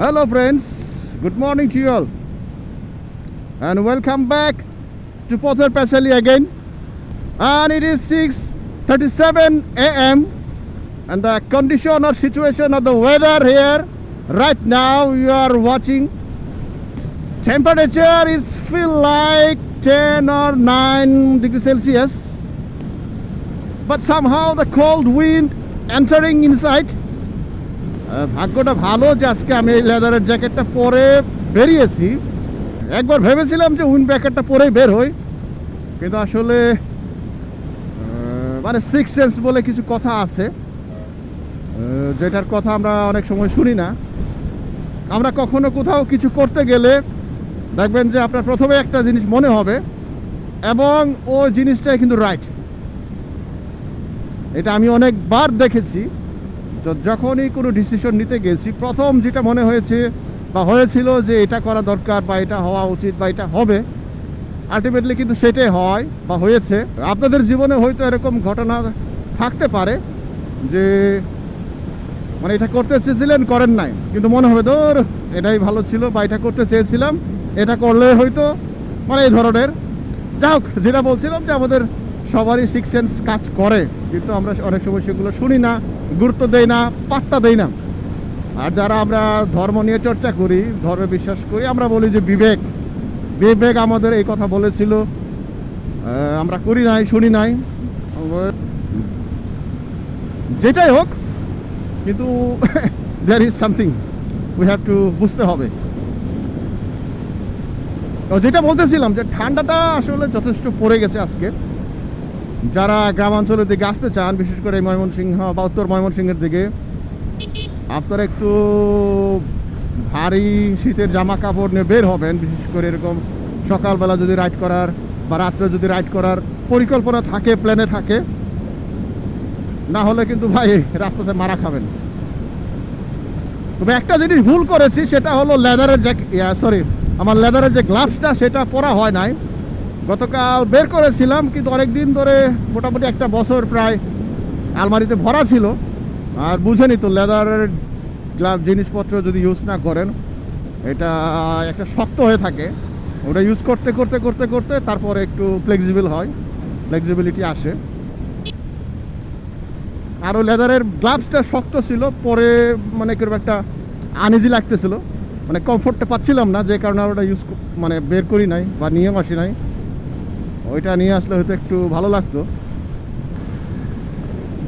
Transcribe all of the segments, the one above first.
Hello friends, good morning to you all. And welcome back to Pothar Pasali again. And it is 6.37 am and the condition or situation of the weather here right now you are watching. Temperature is feel like 10 or 9 degrees Celsius. But somehow the cold wind entering inside ভাগ্যটা ভালো যে আজকে আমি এই লেদারের জ্যাকেটটা পরে বেরিয়েছি। একবার ভেবেছিলাম যে উইন্ড জ্যাকেটটা পরেই বের হই, কিন্তু আসলে মানে সিক্স সেন্স বলে কিছু কথা আছে যেটার কথা আমরা অনেক সময় শুনি না। আমরা কখনো কোথাও কিছু করতে গেলে দেখবেন যে আপনার প্রথমে একটা জিনিস মনে হবে, এবং ও জিনিসটাই কিন্তু রাইট এটা আমি অনেকবার দেখেছি। তো যখনই কোনো ডিসিশন নিতে গেছি, প্রথম যেটা মনে হয়েছে বা হয়েছিল যে এটা করা দরকার বা এটা হওয়া উচিত বা এটা হবে আলটিমেটলি কিন্তু সেটাই হয় বা হয়েছে। আপনাদের জীবনে হয়তো এরকম ঘটনা থাকতে পারে যে মানে এটা করতে চেয়েছিলেন, করেন নাই। কিন্তু মনে হবে, ধর, এটাই ভালো ছিল বা এটা করতে চেয়েছিলাম, এটা করলে হয়তো মানে এই ধরনের। যাই হোক, যেটা বলছিলাম যে আমাদের সবারই সিক্স সেন্স কাজ করে, কিন্তু আমরা অনেক সময় সেগুলো শুনি না। গুরুত্ব দেই না, পাত্তা দেই না। আর যারা আমরা ধর্ম নিয়ে চর্চা করি, ধর্মে বিশ্বাস করি, আমরা বলি যে বিবেক। বিবেক আমাদের এই কথা বলেছিল। আমরা করি নাই, শুনি নাই। যেটাই হোক, কিন্তু there is something we have to বুঝতে হবে। তো যেটা বলতেছিলাম যে ঠান্ডাটা আসলে যথেষ্ট পড়ে গেছে আজকে। যারা গ্রামাঞ্চলের দিকে আসতে চান, বিশেষ করে ময়মনসিংহ বা উত্তর ময়মনসিংহের দিকে, আপনারা একটু ভারী শীতের জামা কাপড় নিয়ে বের হবেন, বিশেষ করে এরকম সকালবেলা যদি রাইড করার বা রাত্রে যদি রাইড করার পরিকল্পনা থাকে প্ল্যানে থাকে, না হলে কিন্তু ভাই রাস্তাতে মারা খাবেন। তবে একটা জিনিস ভুল করেছি, সেটা হলো লেদারের যে সরি আমার লেদারের যে গ্লাভসটা সেটা পরা হয় নাই। গতকাল বের করেছিলাম, কিন্তু অনেক দিন ধরে মোটামুটি একটা বছর প্রায় আলমারিতে ভরা ছিল। আর বুঝেনি তো লেদারের গ্লাভ জিনিসপত্র যদি ইউজ না করেন, এটা একটা শক্ত হয়ে থাকে। ওটা ইউজ করতে করতে করতে করতে তারপরে একটু ফ্লেক্সিবল হয় ফ্লেক্সিবিলিটি আসে। আর ওই লেদারের গ্লাভসটা শক্ত ছিল, পরে মানে কীরকম একটা আনইজি লাগতেছিল। মানে কমফোর্টটা পাচ্ছিলাম না, যে কারণে আর ওটা ইউজ মানে বের করি নাই বা নিয়েও আসি নাই। ওইটা নিয়ে আসলে হয়তো একটু ভালো লাগতো।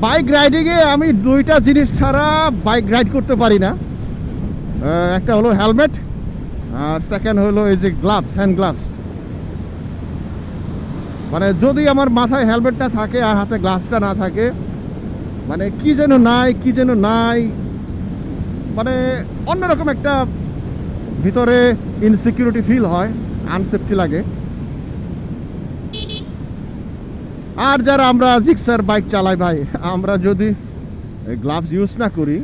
বাইক রাইডিংয়ে আমি দুইটা জিনিস ছাড়া বাইক রাইড করতে পারি না। একটা হলো হেলমেট আর সেকেন্ড হলো এই যে গ্লাভস হ্যান্ড গ্লাভস মানে যদি আমার মাথায় হেলমেটটা থাকে আর হাতে গ্লাভসটা না থাকে মানে কি যেন নাই, কি যেন নাই মানে অন্যরকম একটা ভিতরে ইনসিকিউরিটি ফিল হয় আনসেফটি লাগে। আর যারা আমরা জিক্সার বাইক চালাই ভাই, আমরা যদি গ্লাভস ইউজ না করি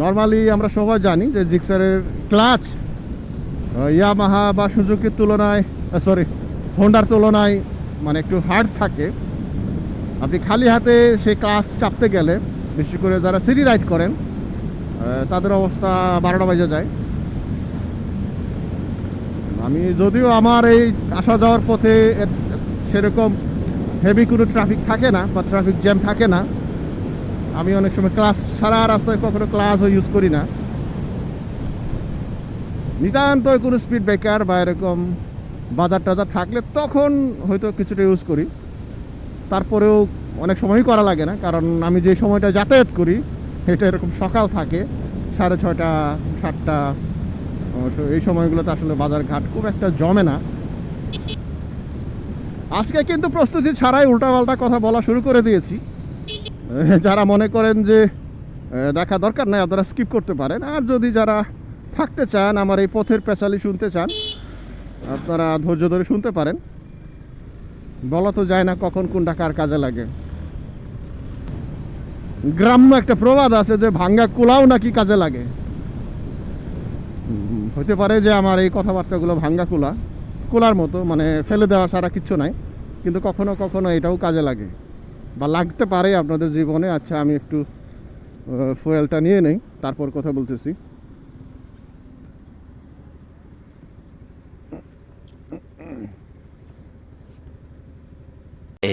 নর্মালি আমরা সবাই জানি যে জিক্সারের ক্লাচ ইয়ামাহা বা সুজুকির তুলনায় সরি হোন্ডার তুলনায় মানে একটু হার্ড থাকে। আপনি খালি হাতে সেই ক্লাচ চাপতে গেলে বিশেষ করে যারা সিটি রাইড করেন তাদের অবস্থা বারোটা বাজে যায়। আমি যদিও আমার এই আসা যাওয়ার পথে সেরকম হেভি কোনো ট্রাফিক থাকে না বা ট্রাফিক জ্যাম থাকে না। আমি অনেক সময় ক্লাস সারা রাস্তায় কখনো ক্লাসও ইউজ করি না। নিতান্ত কোনো স্পিড ব্রেকার বা এরকম বাজার টাজার থাকলে তখন হয়তো কিছুটা ইউজ করি। তারপরেও অনেক সময়ই করা লাগে না, কারণ আমি যে সময়টা যাতায়াত করি, এটা এরকম সকাল থাকে, সাড়ে ছয়টা, সাতটা এই সময়গুলোতে আসলে বাজার ঘাট খুব একটা জমে না। আজকে কিন্তু প্রস্তুতি ছাড়াই উল্টাপাল্টা কথা বলা শুরু করে দিয়েছি। যারা মনে করেন যে দেখা দরকার নাই, আপনারা স্কিপ করতে পারেন। আর যদি যারা থাকতে চান, আমার এই পথের পেঁচালি শুনতে চান, আপনারা ধৈর্য ধরে শুনতে পারেন। বলা তো যায় না কখন কোনটা কার কাজে লাগে। গ্রাম্য একটা প্রবাদ আছে যে, ভাঙ্গা কুলাও নাকি কাজে লাগে। হতে পারে যে আমার এই কথাবার্তাগুলো ভাঙ্গা কুলা। কুলার মতো মানে ফেলে দেওয়া ছাড়া কিচ্ছু নাই। কিন্তু কখনো কখনো এটাও কাজে লাগে। বা লাগতে পারে আপনাদের জীবনে। আচ্ছা আমি একটু ফুয়েলটা নিয়ে নেই তারপর কথা বলতেছি।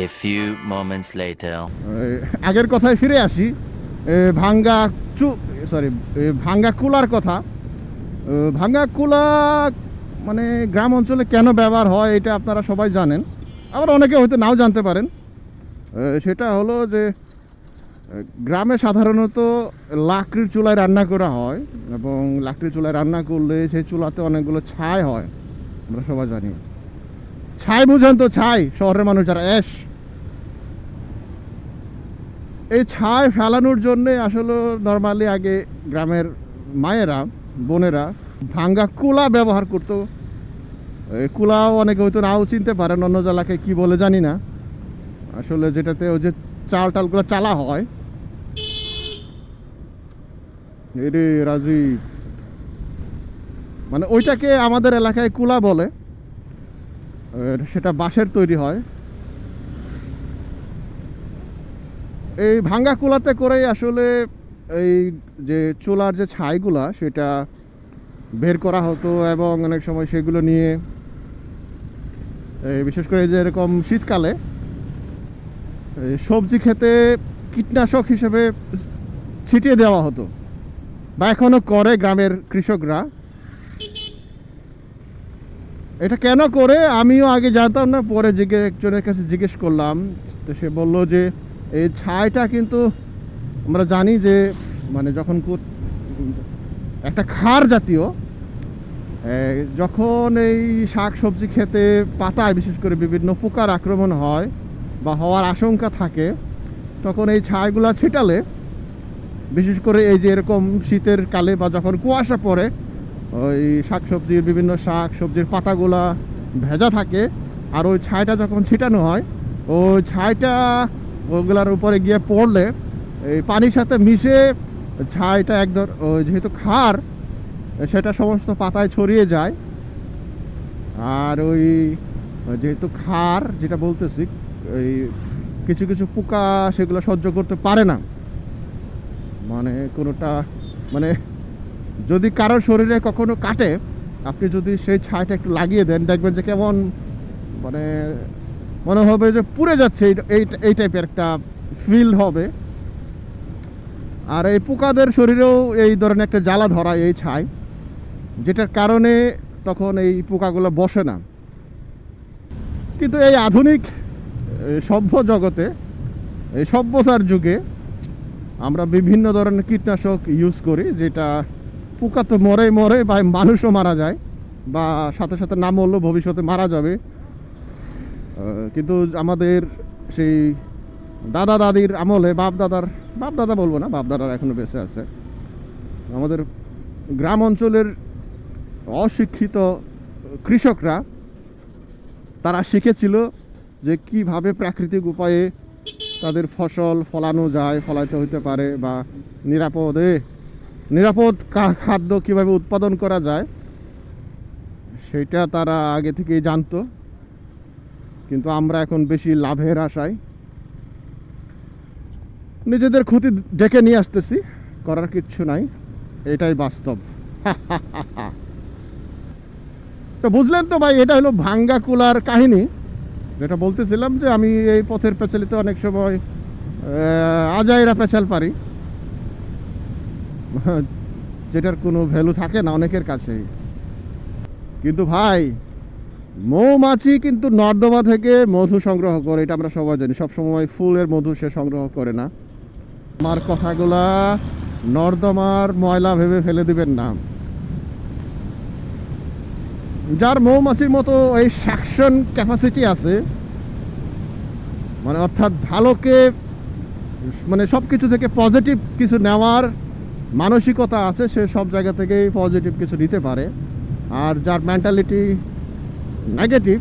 A few moments later. আগের কথায় ফিরে আসি। ভাঙ্গা চু সরি ভাঙ্গা কুলার কথা। ভাঙ্গা কুলা মানে গ্রাম অঞ্চলে কেন ব্যবহার হয় এটা আপনারা সবাই জানেন। আবার অনেকে হয়তো নাও জানতে পারেন। সেটা হলো যে গ্রামে সাধারণত লাকড়ির চুলায় রান্না করা হয় এবং লাকড়ির চুলায় রান্না করলে সেই চুলাতে অনেকগুলো ছাই হয়। আমরা সবাই জানি। ছাই বুঝেন তো, ছাই, শহরের মানুষ যারা অ্যাশ এই ছাই ফেলানোর জন্যে আসলে নর্মালি আগে গ্রামের মায়েরা, বোনেরা ভাঙ্গা কুলা ব্যবহার করতো। কুলাও অনেকে হয়তো নাও চিনতে পারেন, অন্য জেলাকে কি বলে জানি না। আসলে যেটাতে ওই যে চাল টালগুলো চালা হয়। এরে রাজীব। মানে ওইটাকে আমাদের এলাকায় কুলা বলে। সেটা বাঁশের তৈরি হয়। এই ভাঙ্গা কুলাতে করেই আসলে এই যে চুলার যে ছাইগুলা, সেটা বের করা হতো এবং অনেক সময় সেগুলো নিয়ে বিশেষ করে যে এরকম শীতকালে সবজি খেতে কীটনাশক হিসেবে ছিটিয়ে দেওয়া হতো বা এখনও করে গ্রামের কৃষকরা। এটা কেন করে আমিও আগে জানতাম না, পরে জিজ্ঞেস একজনের কাছে জিজ্ঞেস করলাম, তো সে বলল যে এই ছাইটা কিন্তু আমরা জানি যে মানে যখন একটা খার জাতীয় যখন এই শাক সবজি খেতে পাতায় বিশেষ করে বিভিন্ন পোকার আক্রমণ হয় বা হওয়ার আশঙ্কা থাকে, তখন এই ছাইগুলা ছিটালে, বিশেষ করে এই যে এরকম শীতের কালে বা যখন কুয়াশা পড়ে, ওই শাক সবজির বিভিন্ন শাক সবজির পাতাগুলা ভেজা থাকে আর ওই ছাইটা যখন ছিটানো হয়, ওই ছাইটা ওগুলার উপরে গিয়ে পড়লে, এই পানির সাথে মিশে ছাইটা একদম ওই যেহেতু খার, সেটা সমস্ত পাতায় ছড়িয়ে যায়। আর ওই, যেহেতু খার, যেটা বলতেছি, ওই কিছু কিছু পোকা সেগুলো সহ্য করতে পারে না। মানে কোনোটা মানে যদি কারোর শরীরে কখনো কাটে, আপনি যদি সেই ছাইটা একটু লাগিয়ে দেন, দেখবেন যে কেমন মানে মনে হবে যে পুড়ে যাচ্ছে, এই- এই এই টাইপের একটা ফিল হবে। আর এই পোকাদের শরীরেও এই ধরনের একটা জ্বালা ধরা এই ছাই, যেটার কারণে তখন এই পোকাগুলো বসে না। কিন্তু এই আধুনিক সভ্য জগতে, এই সভ্যতার যুগে আমরা বিভিন্ন ধরনের কীটনাশক ইউজ করি, যেটা পোকা তো মরে মরে বা মানুষও মারা যায় বা সাথে সাথে না মরলেও ভবিষ্যতে মারা যাবে। কিন্তু আমাদের সেই দাদা দাদির আমলে বাপ দাদার বাপ দাদা বলব না বাপ দাদার এখনও বেঁচে আছে। আমাদের গ্রাম অঞ্চলের অশিক্ষিত কৃষকরা, তারা শিখেছিল যে কীভাবে প্রাকৃতিক উপায়ে তাদের ফসল ফলানো যায়, ফলাইতে হইতে পারে বা নিরাপদে নিরাপদ খাদ্য কীভাবে উৎপাদন করা যায়, সেটা তারা আগে থেকেই জানতো। কিন্তু আমরা এখন বেশি লাভের আশায় নিজেদের ক্ষতি ডেকে নিয়ে আসতেছি। করার কিচ্ছু নাই। এটাই বাস্তব। তো বুঝলেন তো ভাই, এটা হলো ভাঙ্গা কুলার কাহিনী। যেটা বলতেছিলাম যে আমি এই পথের পেঁচালিতে অনেক সময় আজাইরা পেঁচাল পারি। যেটার কোনো ভ্যালু থাকে না অনেকের কাছেই। কিন্তু ভাই, মৌমাছি কিন্তু নর্দমা থেকে মধু সংগ্রহ করে, এটা আমরা সবাই জানি। সবসময় ফুলের মধু সে সংগ্রহ করে না। আমার কথাগুলা নর্দমার ময়লা ভেবে ফেলে দিবেন না। যার মৌমাছির মতো এই সাকশন ক্যাপাসিটি আছে মানে অর্থাৎ ভালোকে মানে সব কিছু থেকে পজিটিভ কিছু নেওয়ার মানসিকতা আছে, সে সব জায়গা থেকেই পজিটিভ কিছু নিতে পারে। আর যার মেন্টালিটি নেগেটিভ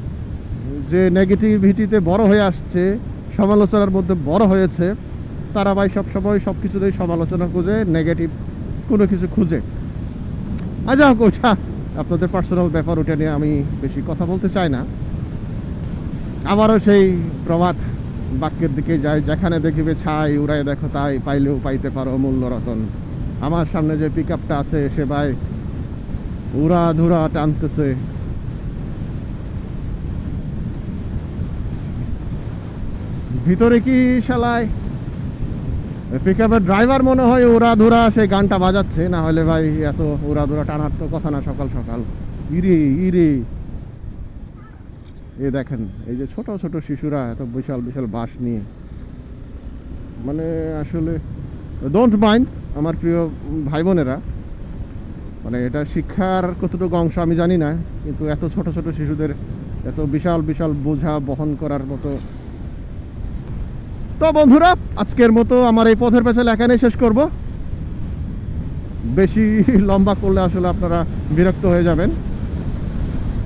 যে নেগেটিভিটিতে বড় হয়ে আসছে, সমালোচনার মধ্যে বড় হয়েছে তারা ভাই সবসময় সব কিছুতেই সমালোচনা খুঁজে নেগেটিভ কোনো কিছু খুঁজে। আজ হোক ওইটা আপনাদের পার্সোনাল ব্যাপার, ওটা নিয়ে আমি বেশি কথা বলতে চাই না। আবারও সেই প্রভাত বাক্যের দিকে যায় যেখানে দেখিবে ছাই উড়াই দেখো তাই, পাইলেও পাইতে পারো মূল্য রতন। আমার সামনে যে পিক আপটা আছে, সে ভাই উড়া ধুরা টানতেছে। ভিতরে কি শালায়? পিক আপের ড্রাইভার মনে হয় উড়া ধুরা সেই গানটা বাজাচ্ছে, না হলে ভাই এত উড়া ধুরা টানার তো কথা না সকাল সকাল। ইরে ইরে। এ দেখেন, এই যে ছোট ছোট শিশুরা এত বিশাল বিশাল বাস নিয়ে। মানে আসলে ডোন্ট মাইন্ড আমার প্রিয় ভাই বোনেরা মানে এটা শিক্ষার কতটুকু অংশ আমি জানি না, কিন্তু এত ছোট ছোট শিশুদের এত বিশাল বিশাল বোঝা বহন করার মতো তো বন্ধুরা, আজকের মতো আমার এই পথের পেছাল এখানেই শেষ করব। বেশি লম্বা করলে আসলে আপনারা বিরক্ত হয়ে যাবেন।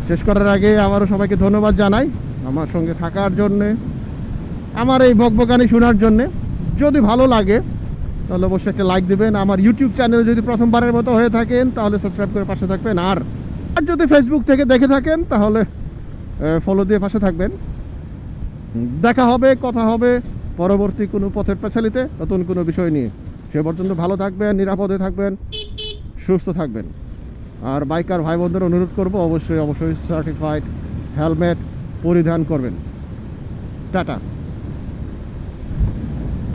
শেষ করার আগে আবারও সবাইকে ধন্যবাদ জানাই আমার সঙ্গে থাকার জন্যে, আমার এই বকবকানি শোনার জন্যে। যদি ভালো লাগে, তাহলে অবশ্যই একটা লাইক দেবেন। আমার ইউটিউব চ্যানেল যদি প্রথমবারের মতো হয়ে থাকেন, তাহলে সাবস্ক্রাইব করে পাশে থাকবেন। আর আর যদি ফেসবুক থেকে দেখে থাকেন, তাহলে ফলো দিয়ে পাশে থাকবেন। দেখা হবে, কথা হবে। পরবর্তী কোনো পথের পেছালিতে নতুন কোনো বিষয় নিয়ে। সে পর্যন্ত ভালো থাকবেন, নিরাপদে থাকবেন, সুস্থ থাকবেন। আর বাইকার ভাই বোনদের অনুরোধ করব, অবশ্যই অবশ্যই সার্টিফাইড হেলমেট পরিধান করবেন। টাটা।